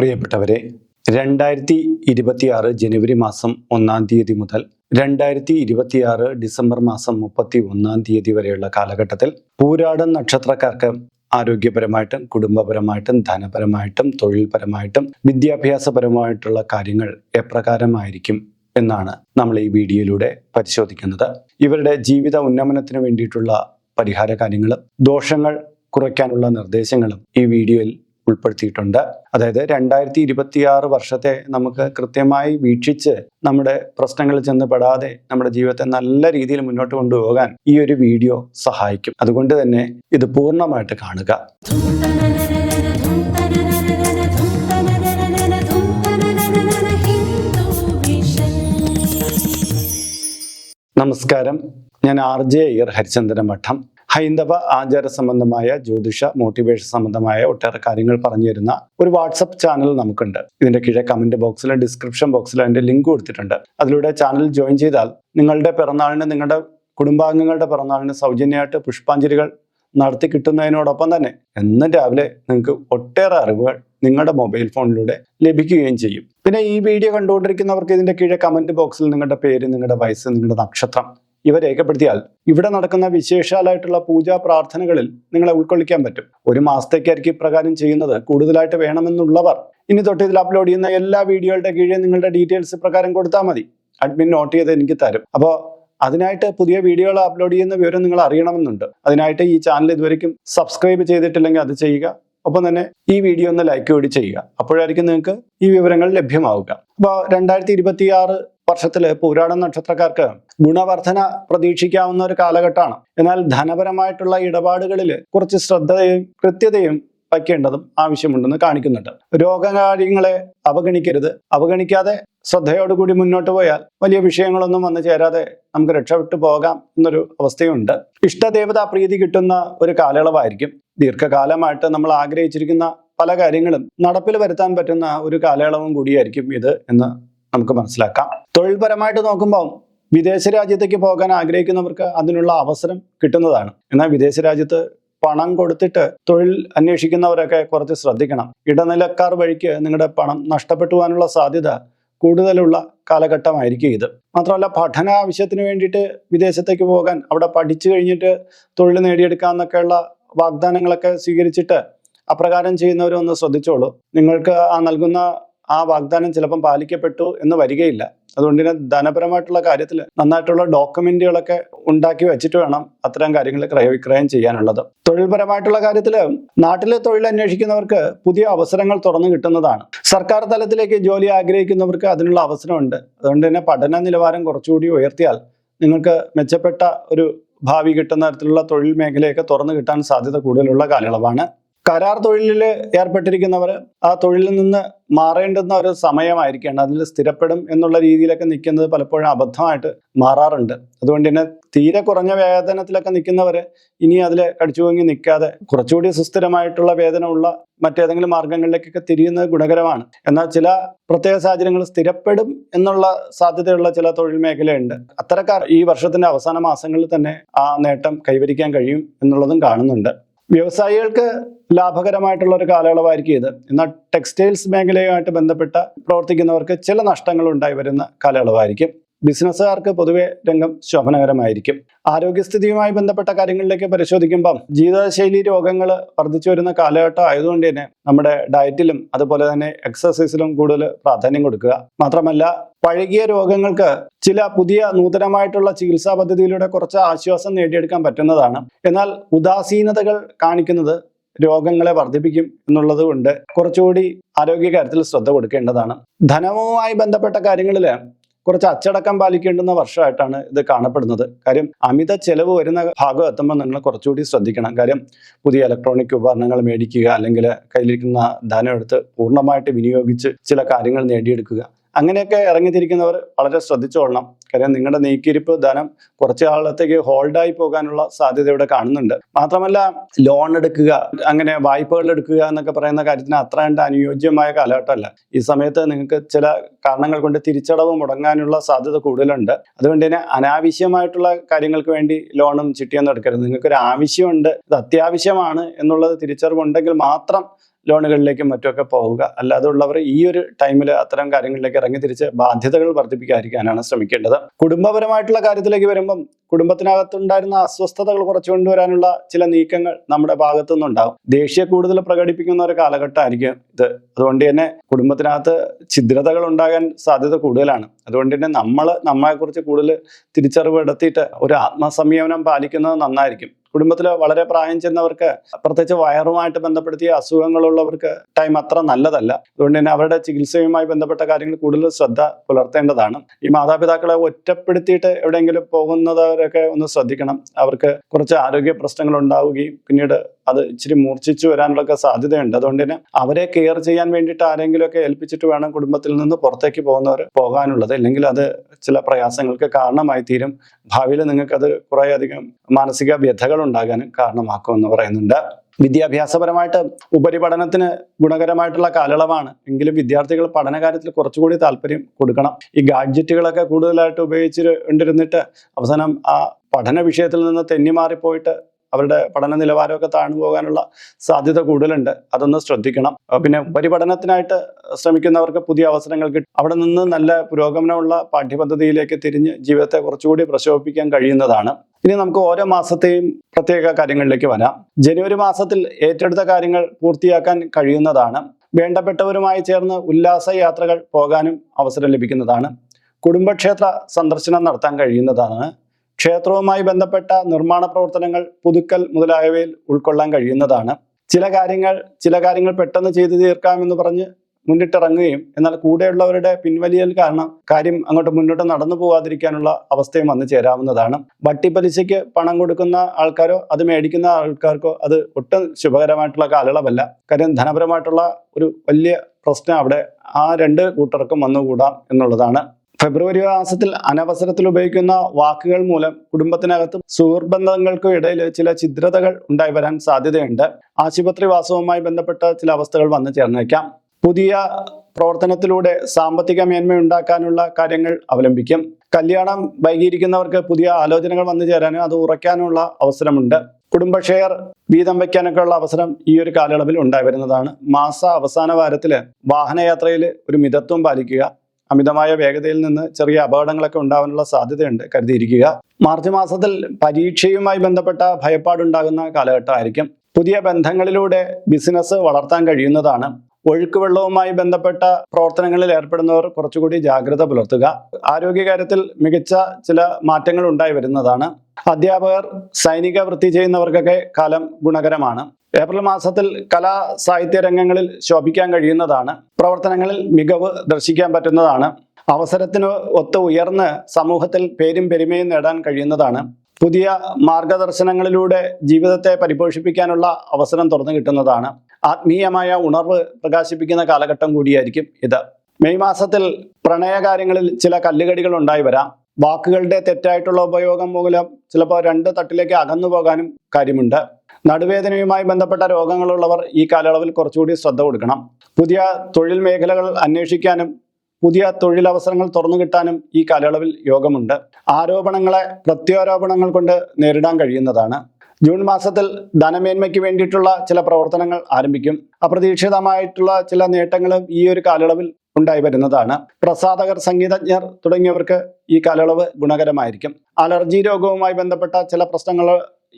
പ്രിയപ്പെട്ടവരെ രണ്ടായിരത്തി ഇരുപത്തിയാറ് ജനുവരി മാസം ഒന്നാം തീയതി മുതൽ രണ്ടായിരത്തി ഇരുപത്തിയാറ് ഡിസംബർ മാസം മുപ്പത്തി ഒന്നാം തീയതി വരെയുള്ള കാലഘട്ടത്തിൽ പൂരാടൻ നക്ഷത്രക്കാർക്ക് ആരോഗ്യപരമായിട്ടും കുടുംബപരമായിട്ടും ധനപരമായിട്ടും തൊഴിൽപരമായിട്ടും വിദ്യാഭ്യാസപരമായിട്ടുള്ള കാര്യങ്ങൾ എപ്രകാരമായിരിക്കും എന്നാണ് നമ്മൾ ഈ വീഡിയോയിലൂടെ പരിശോധിക്കുന്നത്. ഇവരുടെ ജീവിത ഉന്നമനത്തിന് വേണ്ടിയിട്ടുള്ള പരിഹാര കാര്യങ്ങളും ദോഷങ്ങൾ കുറയ്ക്കാനുള്ള നിർദ്ദേശങ്ങളും ഈ വീഡിയോയിൽ ഉൾപ്പെടുത്തിയിട്ടുണ്ട്. അതായത് രണ്ടായിരത്തി ഇരുപത്തിയാറ് വർഷത്തെ നമുക്ക് കൃത്യമായി വീക്ഷിച്ച് നമ്മുടെ പ്രശ്നങ്ങളിൽ ചെന്ന് പെടാതെ നമ്മുടെ ജീവിതത്തെ നല്ല രീതിയിൽ മുന്നോട്ട് കൊണ്ടുപോകാൻ ഈ ഒരു വീഡിയോ സഹായിക്കും. അതുകൊണ്ട് തന്നെ ഇത് പൂർണമായിട്ട് കാണുക. നമസ്കാരം. ഞാൻ ആർ ജെ അയ്യർ ഹരിചന്ദ്രൻ മഠം. ഹൈന്ദവ ആചാര സംബന്ധമായ ജ്യോതിഷ മോട്ടിവേഷൻ സംബന്ധമായ ഒട്ടേറെ കാര്യങ്ങൾ പറഞ്ഞു തരുന്ന ഒരു വാട്സപ്പ് ചാനൽ നമുക്കുണ്ട്. ഇതിന്റെ കീഴെ കമന്റ് ബോക്സിലും ഡിസ്ക്രിപ്ഷൻ ബോക്സിലും അതിന്റെ ലിങ്ക് കൊടുത്തിട്ടുണ്ട്. അതിലൂടെ ചാനൽ ജോയിൻ ചെയ്താൽ നിങ്ങളുടെ പിറന്നാളിന് നിങ്ങളുടെ കുടുംബാംഗങ്ങളുടെ പിറന്നാളിന് സൗജന്യമായിട്ട് പുഷ്പാഞ്ജലികൾ നടത്തി കിട്ടുന്നതിനോടൊപ്പം തന്നെ എന്നും രാവിലെ നിങ്ങൾക്ക് ഒട്ടേറെ അറിവുകൾ നിങ്ങളുടെ മൊബൈൽ ഫോണിലൂടെ ലഭിക്കുകയും ചെയ്യും. പിന്നെ ഈ വീഡിയോ കണ്ടുകൊണ്ടിരിക്കുന്നവർക്ക് ഇതിന്റെ കീഴെ കമന്റ് ബോക്സിൽ നിങ്ങളുടെ പേര് നിങ്ങളുടെ വയസ്സ് നിങ്ങളുടെ നക്ഷത്രം ഇവ രേഖപ്പെടുത്തിയാൽ ഇവിടെ നടക്കുന്ന വിശേഷാലായിട്ടുള്ള പൂജാ പ്രാർത്ഥനകളിൽ നിങ്ങളെ ഉൾക്കൊള്ളിക്കാൻ പറ്റും. ഒരു മാസത്തേക്കായിരിക്കും ഇപ്രകാരം ചെയ്യുന്നത്. കൂടുതലായിട്ട് വേണമെന്നുള്ളവർ ഇനി തൊട്ട് ഇതിൽ അപ്ലോഡ് ചെയ്യുന്ന എല്ലാ വീഡിയോകളുടെ കീഴിൽ നിങ്ങളുടെ ഡീറ്റെയിൽസ് പ്രകാരം കൊടുത്താൽ മതി. അഡ്മിൻ നോട്ട് ചെയ്ത് എനിക്ക് തരും. അപ്പോൾ അതിനായിട്ട് പുതിയ വീഡിയോകൾ അപ്ലോഡ് ചെയ്യുന്ന വിവരം നിങ്ങൾ അറിയണമെന്നുണ്ട്. അതിനായിട്ട് ഈ ചാനൽ ഇതുവരെയും സബ്സ്ക്രൈബ് ചെയ്തിട്ടില്ലെങ്കിൽ അത് ചെയ്യുക. ഒപ്പം തന്നെ ഈ വീഡിയോ ഒന്ന് ലൈക്ക് കൂടി ചെയ്യുക. അപ്പോഴായിരിക്കും നിങ്ങൾക്ക് ഈ വിവരങ്ങൾ ലഭ്യമാവുക. അപ്പോൾ രണ്ടായിരത്തി ഇരുപത്തി ആറ് വർഷത്തിൽ പൂരാട നക്ഷത്രക്കാർക്ക് ഗുണവർധന പ്രതീക്ഷിക്കാവുന്ന ഒരു കാലഘട്ടമാണ്. എന്നാൽ ധനപരമായിട്ടുള്ള ഇടപാടുകളിൽ കുറച്ച് ശ്രദ്ധയും കൃത്യതയും വയ്ക്കേണ്ടതും ആവശ്യമുണ്ടെന്ന് കാണിക്കുന്നുണ്ട്. രോഗകാര്യങ്ങളെ അവഗണിക്കരുത്. അവഗണിക്കാതെ ശ്രദ്ധയോടുകൂടി മുന്നോട്ട് പോയാൽ വലിയ വിഷയങ്ങളൊന്നും വന്നു ചേരാതെ നമുക്ക് രക്ഷപ്പെട്ടു പോകാം എന്നൊരു അവസ്ഥയുണ്ട്. ഇഷ്ടദേവതാ പ്രീതി കിട്ടുന്ന ഒരു കാലയളവായിരിക്കും. ദീർഘകാലമായിട്ട് നമ്മൾ ആഗ്രഹിച്ചിരിക്കുന്ന പല കാര്യങ്ങളും നടപ്പിൽ വരുത്താൻ പറ്റുന്ന ഒരു കാലയളവും കൂടിയായിരിക്കും ഇത് എന്ന് നമുക്ക് മനസ്സിലാക്കാം. തൊഴിൽപരമായിട്ട് നോക്കുമ്പോൾ വിദേശ രാജ്യത്തേക്ക് പോകാൻ ആഗ്രഹിക്കുന്നവർക്ക് അതിനുള്ള അവസരം കിട്ടുന്നതാണ്. എന്നാൽ വിദേശ രാജ്യത്ത് പണം കൊടുത്തിട്ട് തൊഴിൽ അന്വേഷിക്കുന്നവരൊക്കെ കുറച്ച് ശ്രദ്ധിക്കണം. ഇടനിലക്കാർ വഴിക്ക് നിങ്ങളുടെ പണം നഷ്ടപ്പെട്ടു പോകാനുള്ള സാധ്യത കൂടുതലുള്ള കാലഘട്ടമായിരിക്കും ഇത്. മാത്രമല്ല പഠന ആവശ്യത്തിന് വേണ്ടിയിട്ട് വിദേശത്തേക്ക് പോകാൻ അവിടെ പഠിച്ചു കഴിഞ്ഞിട്ട് തൊഴിൽ നേടിയെടുക്കാമെന്നൊക്കെയുള്ള വാഗ്ദാനങ്ങളൊക്കെ സ്വീകരിച്ചിട്ട് അപ്രകാരം ചെയ്യുന്നവരൊന്ന് ശ്രദ്ധിച്ചോളൂ. നിങ്ങൾക്ക് ആ നൽകുന്ന ആ വാഗ്ദാനം ചിലപ്പം പാലിക്കപ്പെട്ടു എന്ന് വരികയില്ല. അതുകൊണ്ട് തന്നെ ധനപരമായിട്ടുള്ള കാര്യത്തിൽ നന്നായിട്ടുള്ള ഡോക്യുമെന്റുകളൊക്കെ ഉണ്ടാക്കി വെച്ചിട്ട് വേണം അത്തരം കാര്യങ്ങൾ ക്രയവിക്രയം ചെയ്യാനുള്ളത്. തൊഴിൽപരമായിട്ടുള്ള കാര്യത്തിൽ നാട്ടിലെ തൊഴിൽ അന്വേഷിക്കുന്നവർക്ക് പുതിയ അവസരങ്ങൾ തുറന്നു കിട്ടുന്നതാണ്. സർക്കാർ തലത്തിലേക്ക് ജോലി ആഗ്രഹിക്കുന്നവർക്ക് അതിനുള്ള അവസരമുണ്ട്. അതുകൊണ്ട് തന്നെ പഠന നിലവാരം കുറച്ചുകൂടി ഉയർത്തിയാൽ നിങ്ങൾക്ക് മെച്ചപ്പെട്ട ഒരു ഭാവി കിട്ടുന്ന തരത്തിലുള്ള തൊഴിൽ മേഖലയൊക്കെ തുറന്നു കിട്ടാൻ സാധ്യത കൂടുതലുള്ള കാലയളവാണ്. കരാർ തൊഴിലിൽ ഏർപ്പെട്ടിരിക്കുന്നവർ ആ തൊഴിലിൽ നിന്ന് മാറേണ്ടുന്ന ഒരു സമയമായിരിക്കണം അതിൽ സ്ഥിരപ്പെടും എന്നുള്ള രീതിയിലൊക്കെ നിൽക്കുന്നത് പലപ്പോഴും അബദ്ധമായിട്ട് മാറാറുണ്ട്. അതുകൊണ്ട് തന്നെ തീരെ കുറഞ്ഞ വേതനത്തിലൊക്കെ നിൽക്കുന്നവർ ഇനി അതിൽ കടിച്ചുവങ്ങി നിൽക്കാതെ കുറച്ചുകൂടി സുസ്ഥിരമായിട്ടുള്ള വേതനമുള്ള മറ്റേതെങ്കിലും മാർഗങ്ങളിലേക്കൊക്കെ തിരിയുന്നത് ഗുണകരമാണ്. എന്നാൽ ചില പ്രത്യേക സാഹചര്യങ്ങൾ സ്ഥിരപ്പെടും എന്നുള്ള സാധ്യതയുള്ള ചില തൊഴിൽ മേഖലയുണ്ട്. അത്തരക്കാർ ഈ വർഷത്തിന്റെ അവസാന മാസങ്ങളിൽ തന്നെ ആ നേട്ടം കൈവരിക്കാൻ കഴിയും എന്നുള്ളതും കാണുന്നുണ്ട്. വ്യവസായികൾക്ക് ലാഭകരമായിട്ടുള്ള ഒരു കാലയളവായിരിക്കും ഇത്. എന്നാൽ ടെക്സ്റ്റൈൽസ് മേഖലയുമായിട്ട് ബന്ധപ്പെട്ട പ്രവർത്തിക്കുന്നവർക്ക് ചില നഷ്ടങ്ങൾ ഉണ്ടായി വരുന്ന കാലയളവായിരിക്കും. ബിസിനസ്സുകാർക്ക് പൊതുവെ രംഗം ശോഭനകരമായിരിക്കും. ആരോഗ്യസ്ഥിതിയുമായി ബന്ധപ്പെട്ട കാര്യങ്ങളിലേക്ക് പരിശോധിക്കുമ്പം ജീവിതശൈലി രോഗങ്ങൾ വർദ്ധിച്ചു വരുന്ന കാലഘട്ടം ആയതുകൊണ്ട് തന്നെ നമ്മുടെ ഡയറ്റിലും അതുപോലെ തന്നെ എക്സസൈസിലും കൂടുതൽ പ്രാധാന്യം കൊടുക്കുക. മാത്രമല്ല പഴകിയ രോഗങ്ങൾക്ക് ചില പുതിയ നൂതനമായിട്ടുള്ള ചികിത്സാ പദ്ധതിയിലൂടെ കുറച്ച് ആശ്വാസം നേടിയെടുക്കാൻ പറ്റുന്നതാണ്. എന്നാൽ ഉദാസീനതകൾ കാണിക്കുന്നത് രോഗങ്ങളെ വർദ്ധിപ്പിക്കും എന്നുള്ളത് കൊണ്ട് കുറച്ചുകൂടി ആരോഗ്യകാര്യത്തിൽ ശ്രദ്ധ കൊടുക്കേണ്ടതാണ്. ധനവുമായി ബന്ധപ്പെട്ട കാര്യങ്ങളിൽ കുറച്ച് അച്ചടക്കം പാലിക്കേണ്ടുന്ന വർഷമായിട്ടാണ് ഇത് കാണപ്പെടുന്നത്. കാര്യം അമിത ചെലവ് വരുന്ന ഭാഗം എത്തുമ്പോൾ നിങ്ങൾ കുറച്ചുകൂടി ശ്രദ്ധിക്കണം. കാര്യം പുതിയ ഇലക്ട്രോണിക് ഉപകരണങ്ങൾ മേടിക്കുക അല്ലെങ്കിൽ കയ്യിലിരിക്കുന്ന ധനം എടുത്ത് പൂർണമായിട്ട് വിനിയോഗിച്ച് ചില കാര്യങ്ങൾ നേടിയെടുക്കുക. അങ്ങനെയൊക്കെ ഇറങ്ങിത്തിരിക്കുന്നവർ വളരെ ശ്രദ്ധിച്ചോളണം. കാര്യം നിങ്ങളുടെ നീക്കിയിരിപ്പ് ധനം കുറച്ച് കാലത്തേക്ക് ഹോൾഡായി പോകാനുള്ള സാധ്യത ഇവിടെ കാണുന്നുണ്ട്. മാത്രമല്ല ലോൺ എടുക്കുക അങ്ങനെ വായ്പകൾ എടുക്കുക എന്നൊക്കെ പറയുന്ന കാര്യത്തിന് അത്ര കണ്ട് അനുയോജ്യമായ കാലഘട്ടമല്ല. ഈ സമയത്ത് നിങ്ങൾക്ക് ചില കാരണങ്ങൾ കൊണ്ട് തിരിച്ചടവ് മുടങ്ങാനുള്ള സാധ്യത കൂടുതലുണ്ട്. അതുകൊണ്ട് തന്നെ അനാവശ്യമായിട്ടുള്ള കാര്യങ്ങൾക്ക് വേണ്ടി ലോണും ചിട്ടിയൊന്നും എടുക്കരുത്. നിങ്ങൾക്കൊരു ആവശ്യമുണ്ട് ഇത് അത്യാവശ്യമാണ് എന്നുള്ളത് തിരിച്ചറിവുണ്ടെങ്കിൽ മാത്രം ലോണുകളിലേക്കും മറ്റുമൊക്കെ പോവുക. അല്ലാതെ ഉള്ളവർ ഈ ഒരു ടൈമിൽ അത്തരം കാര്യങ്ങളിലേക്ക് ഇറങ്ങി തിരിച്ച് ബാധ്യതകൾ വർദ്ധിപ്പിക്കാതിരിക്കാനാണ് ശ്രമിക്കേണ്ടത്. കുടുംബപരമായിട്ടുള്ള കാര്യത്തിലേക്ക് വരുമ്പം കുടുംബത്തിനകത്തുണ്ടായിരുന്ന അസ്വസ്ഥതകൾ കുറച്ചു കൊണ്ടുവരാനുള്ള ചില നീക്കങ്ങൾ നമ്മുടെ ഭാഗത്തു നിന്നുണ്ടാവും ദേഷ്യ കൂടുതൽ പ്രകടിപ്പിക്കുന്ന ഒരു കാലഘട്ടമായിരിക്കും ഇത്. അതുകൊണ്ട് തന്നെ കുടുംബത്തിനകത്ത് ഛിദ്രതകൾ ഉണ്ടാകാൻ സാധ്യത കൂടുതലാണ്. അതുകൊണ്ട് തന്നെ നമ്മൾ നമ്മളെക്കുറിച്ച് കൂടുതൽ തിരിച്ചറിവ് എടുത്തിട്ട് ഒരു ആത്മസംയമനം പാലിക്കുന്നത് നന്നായിരിക്കും. കുടുംബത്തിൽ വളരെ പ്രായം ചെന്നവർക്ക് പ്രത്യേകിച്ച് വയറുമായിട്ട് ബന്ധപ്പെടുത്തിയ അസുഖങ്ങളുള്ളവർക്ക് ടൈം അത്ര നല്ലതല്ല. അതുകൊണ്ട് തന്നെ അവരുടെ ചികിത്സയുമായി ബന്ധപ്പെട്ട കാര്യങ്ങൾ കൂടുതൽ ശ്രദ്ധ പുലർത്തേണ്ടതാണ്. ഈ മാതാപിതാക്കളെ ഒറ്റപ്പെടുത്തിയിട്ട് എവിടെയെങ്കിലും പോകുന്നവരൊക്കെ ഒന്ന് ശ്രദ്ധിക്കണം. അവർക്ക് കുറച്ച് ആരോഗ്യ പ്രശ്നങ്ങൾ ഉണ്ടാവുകയും പിന്നീട് അത് ഇച്ചിരി മൂർച്ഛിച്ചു വരാനുള്ളൊക്കെ സാധ്യതയുണ്ട്. അതുകൊണ്ട് തന്നെ അവരെ കെയർ ചെയ്യാൻ വേണ്ടിയിട്ട് ആരെങ്കിലുമൊക്കെ ഏൽപ്പിച്ചിട്ട് വേണം കുടുംബത്തിൽ നിന്ന് പുറത്തേക്ക് പോകുന്നവർ പോകാനുള്ളത്. അല്ലെങ്കിൽ അത് ചില പ്രയാസങ്ങൾക്ക് കാരണമായി തീരും. ഭാവിയിൽ നിങ്ങൾക്കത് കുറേയധികം മാനസിക വ്യഥകൾ ഉണ്ടാകാനും കാരണമാക്കുമെന്ന് പറയുന്നുണ്ട്. വിദ്യാഭ്യാസപരമായിട്ട് ഉപരിപഠനത്തിന് ഗുണകരമായിട്ടുള്ള കാലയളവാണ്. എങ്കിലും വിദ്യാർത്ഥികൾ പഠന കാര്യത്തിൽ കുറച്ചുകൂടി താല്പര്യം കൊടുക്കണം. ഈ ഗാഡ്ജറ്റുകളൊക്കെ കൂടുതലായിട്ട് ഉപയോഗിച്ചിരുന്നിട്ട് അവസാനം ആ പഠന വിഷയത്തിൽ നിന്ന് തെന്നി മാറിപ്പോയിട്ട് അവരുടെ പഠന നിലവാരമൊക്കെ താഴ്ന്നു പോകാനുള്ള സാധ്യത കൂടുതലുണ്ട്. അതൊന്ന് ശ്രദ്ധിക്കണം. പിന്നെ ഉപരിപഠനത്തിനായിട്ട് ശ്രമിക്കുന്നവർക്ക് പുതിയ അവസരങ്ങൾ കിട്ടും. അവിടെ നിന്ന് നല്ല പുരോഗമനമുള്ള പാഠ്യപദ്ധതിയിലേക്ക് തിരിഞ്ഞ് ജീവിതത്തെ കുറച്ചുകൂടി പ്രശോഭിപ്പിക്കാൻ കഴിയുന്നതാണ്. ഇനി നമുക്ക് ഓരോ മാസത്തെയും പ്രത്യേക കാര്യങ്ങളിലേക്ക് വരാം. ജനുവരി മാസത്തിൽ ഏറ്റെടുത്ത കാര്യങ്ങൾ പൂർത്തിയാക്കാൻ കഴിയുന്നതാണ്. വേണ്ടപ്പെട്ടവരുമായി ചേർന്ന് ഉല്ലാസ യാത്രകൾ പോകാനും അവസരം ലഭിക്കുന്നതാണ്. കുടുംബക്ഷേത്ര സന്ദർശനം നടത്താൻ കഴിയുന്നതാണ്. ക്ഷേത്രവുമായി ബന്ധപ്പെട്ട നിർമ്മാണ പ്രവർത്തനങ്ങൾ പുതുക്കൽ മുതലായവയിൽ ഉൾക്കൊള്ളാൻ കഴിയുന്നതാണ്. ചില കാര്യങ്ങൾ ചില കാര്യങ്ങൾ പെട്ടെന്ന് ചെയ്തു തീർക്കാമെന്ന് പറഞ്ഞ് മുന്നിട്ടിറങ്ങുകയും എന്നാൽ കൂടെയുള്ളവരുടെ പിൻവലിയൽ കാരണം കാര്യം അങ്ങോട്ട് മുന്നോട്ട് നടന്നു പോകാതിരിക്കാനുള്ള അവസ്ഥയും വന്നു ചേരാവുന്നതാണ്. വട്ടിപ്പലിശയ്ക്ക് പണം കൊടുക്കുന്ന ആൾക്കാരോ അത് മേടിക്കുന്ന ആൾക്കാർക്കോ അത് ഒട്ടും ശുഭകരമായിട്ടുള്ള കാലയളവല്ല. കാര്യം ധനപരമായിട്ടുള്ള ഒരു വലിയ പ്രശ്നം അവിടെ ആ രണ്ട് കൂട്ടർക്കും വന്നുകൂടാം എന്നുള്ളതാണ്. ഫെബ്രുവരി മാസത്തിൽ അനവസരത്തിൽ ഉപയോഗിക്കുന്ന വാക്കുകൾ മൂലം കുടുംബത്തിനകത്തും സുഹൃബന്ധങ്ങൾക്കും ഇടയിൽ ചില ഛിദ്രതകൾ ഉണ്ടായി വരാൻ സാധ്യതയുണ്ട്. ആശുപത്രി വാസവുമായി ബന്ധപ്പെട്ട ചില അവസ്ഥകൾ വന്നു ചേർന്നേക്കാം. പുതിയ പ്രവർത്തനത്തിലൂടെ സാമ്പത്തിക മേന്മ ഉണ്ടാക്കാനുള്ള കാര്യങ്ങൾ അവലംബിക്കും. കല്യാണം വൈകിയിരിക്കുന്നവർക്ക് പുതിയ ആലോചനകൾ വന്നു ചേരാനും അത് ഉറയ്ക്കാനുള്ള അവസരമുണ്ട്. കുടുംബ ഷെയർ വീതം വയ്ക്കാനൊക്കെ ഉള്ള അവസരം ഈ ഒരു കാലയളവിൽ ഉണ്ടായി വരുന്നതാണ്. മാസ അവസാന വാരത്തിൽ വാഹനയാത്രയിൽ ഒരു മിതത്വം പാലിക്കുക. അമിതമായ വേഗതയിൽ നിന്ന് ചെറിയ അപകടങ്ങളൊക്കെ ഉണ്ടാവാനുള്ള സാധ്യതയുണ്ട് കരുതിയിരിക്കുക. മാർച്ച് മാസത്തിൽ പരീക്ഷയുമായി ബന്ധപ്പെട്ട ഭയപ്പാടുണ്ടാകുന്ന കാലഘട്ടമായിരിക്കും. പുതിയ ബന്ധങ്ങളിലൂടെ ബിസിനസ് വളർത്താൻ കഴിയുന്നതാണ്. ഒഴുക്കുവെള്ളവുമായി ബന്ധപ്പെട്ട പ്രവർത്തനങ്ങളിൽ ഏർപ്പെടുന്നവർ കുറച്ചുകൂടി ജാഗ്രത പുലർത്തുക. ആരോഗ്യകാര്യത്തിൽ മികച്ച ചില മാറ്റങ്ങൾ ഉണ്ടായി വരുന്നതാണ്. അധ്യാപകർ സൈനിക വൃത്തി ചെയ്യുന്നവർക്കൊക്കെ കാലം ഗുണകരമാണ്. ഏപ്രിൽ മാസത്തിൽ കലാ സാഹിത്യ രംഗങ്ങളിൽ ശോഭിക്കാൻ കഴിയുന്നതാണ്. പ്രവർത്തനങ്ങളിൽ മികവ് ദർശിക്കാൻ പറ്റുന്നതാണ്. അവസരത്തിന് ഒത്ത് ഉയർന്ന് സമൂഹത്തിൽ പേരും പെരുമയും നേടാൻ കഴിയുന്നതാണ്. പുതിയ മാർഗദർശനങ്ങളിലൂടെ ജീവിതത്തെ പരിപോഷിപ്പിക്കാനുള്ള അവസരം തുറന്നു കിട്ടുന്നതാണ്. ആത്മീയമായ ഉണർവ് പ്രകാശിപ്പിക്കുന്ന കാലഘട്ടം കൂടിയായിരിക്കും ഇത്. മെയ് മാസത്തിൽ പ്രണയകാര്യങ്ങളിൽ ചില കല്ലുകടികൾ ഉണ്ടായി വരാം. വാക്കുകളുടെ തെറ്റായിട്ടുള്ള ഉപയോഗം മൂലം ചിലപ്പോൾ രണ്ട് തട്ടിലേക്ക് അകന്നു പോകാനും കാര്യമുണ്ട്. നടുവേദനയുമായി ബന്ധപ്പെട്ട രോഗങ്ങളുള്ളവർ ഈ കാലയളവിൽ കുറച്ചുകൂടി ശ്രദ്ധ കൊടുക്കണം. പുതിയ തൊഴിൽ മേഖലകൾ അന്വേഷിക്കാനും പുതിയ തൊഴിലവസരങ്ങൾ തുറന്നു കിട്ടാനും ഈ കാലയളവിൽ യോഗമുണ്ട്. ആരോപണങ്ങളെ പ്രത്യാരോപണങ്ങൾ കൊണ്ട് നേരിടാൻ കഴിയുന്നതാണ്. ജൂൺ മാസത്തിൽ ധനമേന്മയ്ക്ക് വേണ്ടിയിട്ടുള്ള ചില പ്രവർത്തനങ്ങൾ ആരംഭിക്കും. അപ്രതീക്ഷിതമായിട്ടുള്ള ചില നേട്ടങ്ങളും ഈ ഒരു കാലയളവിൽ ഉണ്ടായി വരുന്നതാണ്. പ്രസാധകർ സംഗീതജ്ഞർ തുടങ്ങിയവർക്ക് ഈ കാലയളവ് ഗുണകരമായിരിക്കും. അലർജി രോഗവുമായി ബന്ധപ്പെട്ട ചില പ്രശ്നങ്ങൾ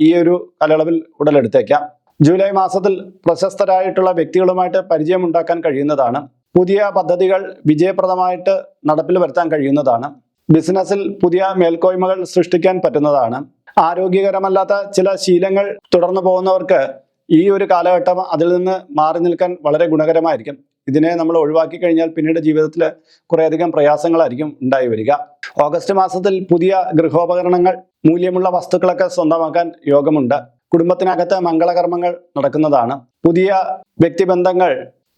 ഈ ഒരു കാലയളവിൽ ഉടലെടുത്തേക്കാം. ജൂലൈ മാസത്തിൽ പ്രശസ്തരായിട്ടുള്ള വ്യക്തികളുമായിട്ട് പരിചയമുണ്ടാക്കാൻ കഴിയുന്നതാണ്. പുതിയ പദ്ധതികൾ വിജയപ്രദമായിട്ട് നടപ്പിൽ വരുത്താൻ കഴിയുന്നതാണ്. ബിസിനസ്സിൽ പുതിയ മേൽക്കോയ്മകൾ സൃഷ്ടിക്കാൻ പറ്റുന്നതാണ്. ആരോഗ്യകരമല്ലാത്ത ചില ശീലങ്ങൾ തുടർന്നു പോകുന്നവർക്ക് ഈ ഒരു കാലഘട്ടം അതിൽ നിന്ന് മാറി നിൽക്കാൻ വളരെ ഗുണകരമായിരിക്കും. ഇതിനെ നമ്മൾ ഒഴിവാക്കി കഴിഞ്ഞാൽ പിന്നീട് ജീവിതത്തിൽ കുറേയധികം പ്രയാസങ്ങളായിരിക്കും ഉണ്ടായി വരിക. ഓഗസ്റ്റ് മാസത്തിൽ പുതിയ ഗൃഹോപകരണങ്ങൾ മൂല്യമുള്ള വസ്തുക്കളൊക്കെ സ്വന്തമാക്കാൻ യോഗമുണ്ട്. കുടുംബത്തിനകത്ത് മംഗളകർമ്മങ്ങൾ നടക്കുന്നതാണ്. പുതിയ വ്യക്തിബന്ധങ്ങൾ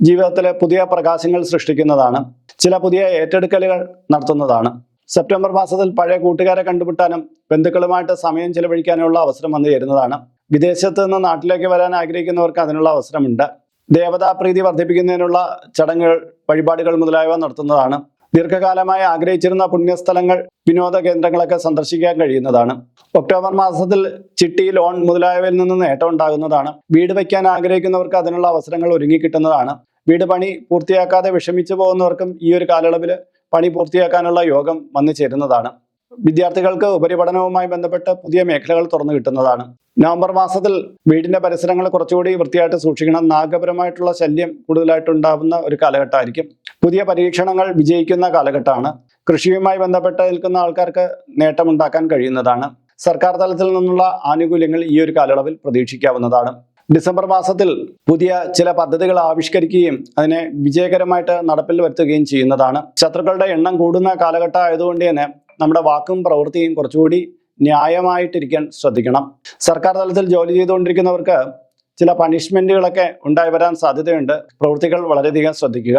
ജീവിതത്തിലെ പുതിയ പ്രകാശങ്ങൾ സൃഷ്ടിക്കുന്നതാണ്. ചില പുതിയ ഏറ്റെടുക്കലുകൾ നടത്തുന്നതാണ്. സെപ്റ്റംബർ മാസത്തിൽ പഴയ കൂട്ടുകാരെ കണ്ടുമുട്ടാനും ബന്ധുക്കളുമായിട്ട് സമയം ചെലവഴിക്കാനുള്ള അവസരം വന്നു ചേരുന്നതാണ് വിദേശത്ത് നിന്ന് നാട്ടിലേക്ക് വരാൻ ആഗ്രഹിക്കുന്നവർക്ക് അതിനുള്ള അവസരമുണ്ട്. ദേവതാപ്രീതി വർദ്ധിപ്പിക്കുന്നതിനുള്ള ചടങ്ങുകൾ വഴിപാടുകൾ മുതലായവ നടത്തുന്നതാണ്. ദീർഘകാലമായി ആഗ്രഹിച്ചിരുന്ന പുണ്യസ്ഥലങ്ങൾ വിനോദ കേന്ദ്രങ്ങളൊക്കെ സന്ദർശിക്കാൻ കഴിയുന്നതാണ്. ഒക്ടോബർ മാസത്തിൽ ചിട്ടി ലോൺ മുതലായവയിൽ നിന്ന് നേട്ടം ഉണ്ടാകുന്നതാണ്. വീട് വയ്ക്കാൻ ആഗ്രഹിക്കുന്നവർക്ക് അതിനുള്ള അവസരങ്ങൾ ഒരുങ്ങിക്കിട്ടുന്നതാണ് വീട് പണി പൂർത്തിയാക്കാതെ വിഷമിച്ചു പോകുന്നവർക്കും ഈ ഒരു കാലയളവിൽ പണി പൂർത്തിയാക്കാനുള്ള യോഗം വന്നു ചേരുന്നതാണ്. വിദ്യാർത്ഥികൾക്ക് ഉപരിപഠനവുമായി ബന്ധപ്പെട്ട് പുതിയ മേഖലകൾ തുറന്നു കിട്ടുന്നതാണ്. നവംബർ മാസത്തിൽ വീടിന്റെ പരിസരങ്ങൾ കുറച്ചുകൂടി വൃത്തിയായിട്ട് സൂക്ഷിക്കണം. നാഗപരമായിട്ടുള്ള ശല്യം കൂടുതലായിട്ടുണ്ടാവുന്ന ഒരു കാലഘട്ടമായിരിക്കും. പുതിയ പരീക്ഷണങ്ങൾ വിജയിക്കുന്ന കാലഘട്ടമാണ്. കൃഷിയുമായി ബന്ധപ്പെട്ട് നിൽക്കുന്ന ആൾക്കാർക്ക് നേട്ടമുണ്ടാക്കാൻ കഴിയുന്നതാണ്. സർക്കാർ തലത്തിൽ നിന്നുള്ള ആനുകൂല്യങ്ങൾ ഈ ഒരു കാലയളവിൽ പ്രതീക്ഷിക്കാവുന്നതാണ്. ഡിസംബർ മാസത്തിൽ പുതിയ ചില പദ്ധതികൾ ആവിഷ്കരിക്കുകയും അതിനെ വിജയകരമായിട്ട് നടപ്പിൽ വരുത്തുകയും ചെയ്യുന്നതാണ്. ശത്രുക്കളുടെ എണ്ണം കൂടുന്ന കാലഘട്ടം ആയതുകൊണ്ട് തന്നെ നമ്മുടെ വാക്കും പ്രവൃത്തിയും കുറച്ചുകൂടി ന്യായമായിട്ടിരിക്കാൻ ശ്രദ്ധിക്കണം. സർക്കാർ തലത്തിൽ ജോലി ചെയ്തുകൊണ്ടിരിക്കുന്നവർക്ക് ചില പണിഷ്മെന്റുകളൊക്കെ ഉണ്ടായി വരാൻ സാധ്യതയുണ്ട്. പ്രവൃത്തികൾ വളരെയധികം ശ്രദ്ധിക്കുക.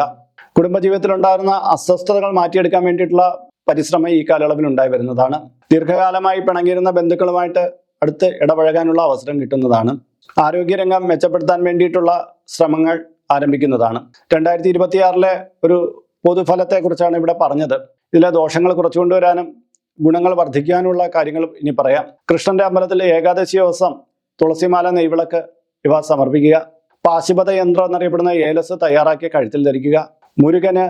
കുടുംബജീവിതത്തിൽ ഉണ്ടാകുന്ന അസ്വസ്ഥതകൾ മാറ്റിയെടുക്കാൻ വേണ്ടിയിട്ടുള്ള പരിശ്രമം ഈ കാലയളവിൽ ഉണ്ടായി വരുന്നതാണ്. ദീർഘകാലമായി പിണങ്ങിയിരുന്ന ബന്ധുക്കളുമായിട്ട് അടുത്ത് ഇടപഴകാനുള്ള അവസരം കിട്ടുന്നതാണ്. ആരോഗ്യരംഗം മെച്ചപ്പെടുത്താൻ വേണ്ടിയിട്ടുള്ള ശ്രമങ്ങൾ ആരംഭിക്കുന്നതാണ്. രണ്ടായിരത്തി ഇരുപത്തിയാറിലെ ഒരു പൊതുഫലത്തെ കുറിച്ചാണ് ഇവിടെ പറഞ്ഞത്. ഇതിലെ ദോഷങ്ങൾ കുറച്ചുകൊണ്ടുവരാനും ഗുണങ്ങൾ വർദ്ധിക്കാനുള്ള കാര്യങ്ങൾ ഇനി പറയാം. കൃഷ്ണന്റെ അമ്പലത്തിലെ ഏകാദശി ദിവസം തുളസിമാല നെയ്വിളക്ക് ഇവ സമർപ്പിക്കുക. പാശുപത യന്ത്രം എന്നറിയപ്പെടുന്ന ഏലസ് തയ്യാറാക്കി കഴുത്തിൽ ധരിക്കുക. മുരുകന്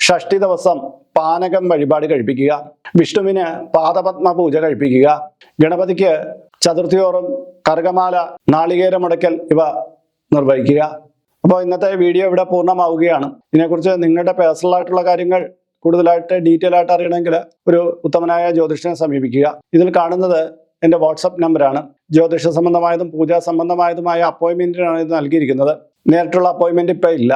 ഷഷ്ടി ദിവസം പാനകം വഴിപാട് കഴിപ്പിക്കുക. വിഷ്ണുവിന് പാദപത്മ പൂജ കഴിപ്പിക്കുക. ഗണപതിക്ക് ചതുർത്ഥിയോറും കർഗമാല നാളികേര മുടക്കൽ ഇവ നിർവഹിക്കുക. അപ്പോൾ ഇന്നത്തെ വീഡിയോ ഇവിടെ പൂർണമാവുകയാണ്. ഇതിനെക്കുറിച്ച് നിങ്ങളുടെ പേഴ്സണൽ ആയിട്ടുള്ള കാര്യങ്ങൾ കൂടുതലായിട്ട് ഡീറ്റെയിൽ ആയിട്ട് അറിയണമെങ്കിൽ ഒരു ഉത്തമനായ ജ്യോതിഷനെ സമീപിക്കുക. ഇതിൽ കാണുന്നത് എന്റെ വാട്സപ്പ് നമ്പറാണ് ജ്യോതിഷ സംബന്ധമായതും പൂജാ സംബന്ധമായതുമായ അപ്പോയിൻമെന്റിനാണ് ഇത് നൽകിയിരിക്കുന്നത്. നേരിട്ടുള്ള അപ്പോയിൻമെന്റ് ഇപ്പോൾ ഇല്ല.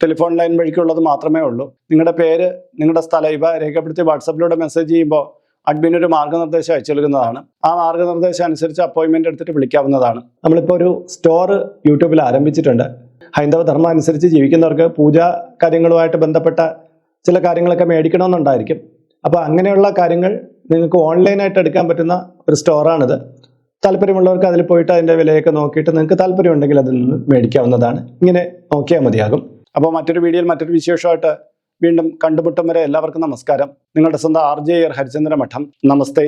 ടെലിഫോൺ ലൈൻ വഴിക്കുള്ളത് മാത്രമേ ഉള്ളൂ. നിങ്ങളുടെ പേര് നിങ്ങളുടെ സ്ഥലം ഇവ രേഖപ്പെടുത്തി വാട്സപ്പിലൂടെ മെസ്സേജ് ചെയ്യുമ്പോൾ അഡ്മിൻ ഒരു മാർഗനിർദ്ദേശം അയച്ചു നൽകുന്നതാണ് ആ മാർഗനിർദ്ദേശം അനുസരിച്ച് അപ്പോയിൻമെന്റ് എടുത്തിട്ട് വിളിക്കാവുന്നതാണ്. നമ്മളിപ്പോൾ ഒരു സ്റ്റോർ യൂട്യൂബിൽ ആരംഭിച്ചിട്ടുണ്ട്. ഹൈന്ദവ ധർമ്മം അനുസരിച്ച് ജീവിക്കുന്നവർക്ക് പൂജാ കാര്യങ്ങളുമായിട്ട് ബന്ധപ്പെട്ട ചില കാര്യങ്ങളൊക്കെ മേടിക്കണമെന്നുണ്ടായിരിക്കും. അപ്പോൾ അങ്ങനെയുള്ള കാര്യങ്ങൾ നിങ്ങൾക്ക് ഓൺലൈനായിട്ട് എടുക്കാൻ പറ്റുന്ന ഒരു സ്റ്റോറാണിത്. താല്പര്യമുള്ളവർക്ക് അതിൽ പോയിട്ട് അതിന്റെ വിലയൊക്കെ നോക്കിയിട്ട് നിങ്ങൾക്ക് താല്പര്യമുണ്ടെങ്കിൽ അതിൽ നിന്ന് മേടിക്കാവുന്നതാണ്. ഇങ്ങനെ നോക്കിയാൽ മതിയാകും. അപ്പോൾ മറ്റൊരു വീഡിയോയിൽ മറ്റൊരു വിശേഷമായിട്ട് വീണ്ടും കണ്ടുമുട്ടും വരെ എല്ലാവർക്കും നമസ്കാരം. നിങ്ങളുടെ സ്വന്തം ആർ ജെ ആർ ഹരിചന്ദ്ര മഠം നമസ്തേ.